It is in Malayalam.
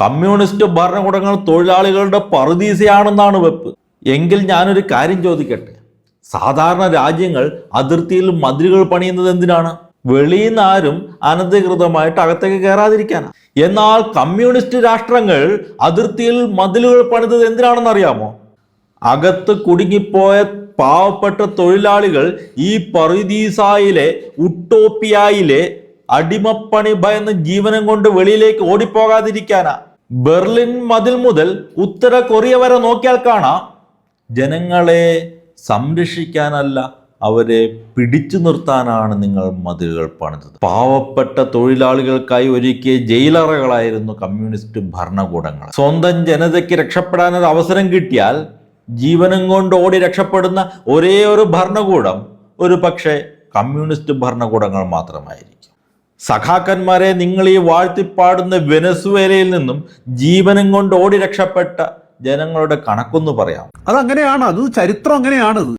കമ്മ്യൂണിസ്റ്റ് ഭരണകൂടങ്ങൾ തൊഴിലാളികളുടെ പറുദീസയാണെന്നാണ് വെപ്പ്. എങ്കിൽ ഞാനൊരു കാര്യം ചോദിക്കട്ടെ? സാധാരണ രാജ്യങ്ങൾ അതിർത്തിയിൽ മതിലുകൾ പണിയുന്നത് എന്തിനാണ്? വെളിയിൽ നിന്ന് ആരും അനധികൃതമായിട്ട് അകത്തേക്ക് കയറാതിരിക്കാനാണ് എന്നാൽ കമ്മ്യൂണിസ്റ്റ് രാഷ്ട്രങ്ങൾ അതിർത്തിയിൽ മതിലുകൾ പണിതത് എന്തിനാണെന്ന് അറിയാമോ? അകത്ത് കുടുങ്ങിപ്പോയ പാവപ്പെട്ട തൊഴിലാളികൾ ഈ പറുദീസായിലെ ഉട്ടോപ്പിയായിലെ അടിമപ്പണി ഭയന്ന് ജീവനം കൊണ്ട് വെളിയിലേക്ക് ഓടിപ്പോകാതിരിക്കാനാ. ബെർലിൻ മതിൽ മുതൽ ഉത്തര കൊറിയ വരെ നോക്കിയാൽ കാണാം. ജനങ്ങളെ സംരക്ഷിക്കാനല്ല അവരെ പിടിച്ചു നിർത്താനാണ് നിങ്ങൾ മതിലുകൾ പണിതത്. പാവപ്പെട്ട തൊഴിലാളികൾക്കായി ഒരുക്കിയ ജയിലറകളായിരുന്നു കമ്മ്യൂണിസ്റ്റ് ഭരണകൂടങ്ങൾ. സ്വന്തം ജനതയ്ക്ക് രക്ഷപ്പെടാനൊരു അവസരം കിട്ടിയാൽ ജീവനം കൊണ്ട് ഓടി രക്ഷപ്പെടുന്ന ഒരേ ഒരു ഭരണകൂടം ഒരു പക്ഷേ കമ്മ്യൂണിസ്റ്റ് ഭരണകൂടങ്ങൾ മാത്രമായിരിക്കും. സഖാക്കന്മാരെ നിങ്ങൾ ഈ വാഴ്ത്തിപ്പാടുന്ന വെനസുവേലയിൽ നിന്നും ജീവനം കൊണ്ട് ഓടി രക്ഷപ്പെട്ട ജനങ്ങളുടെ കണക്കൊന്ന് പറയാം. അതങ്ങനെയാണ് അത് ചരിത്രം അങ്ങനെയാണത്.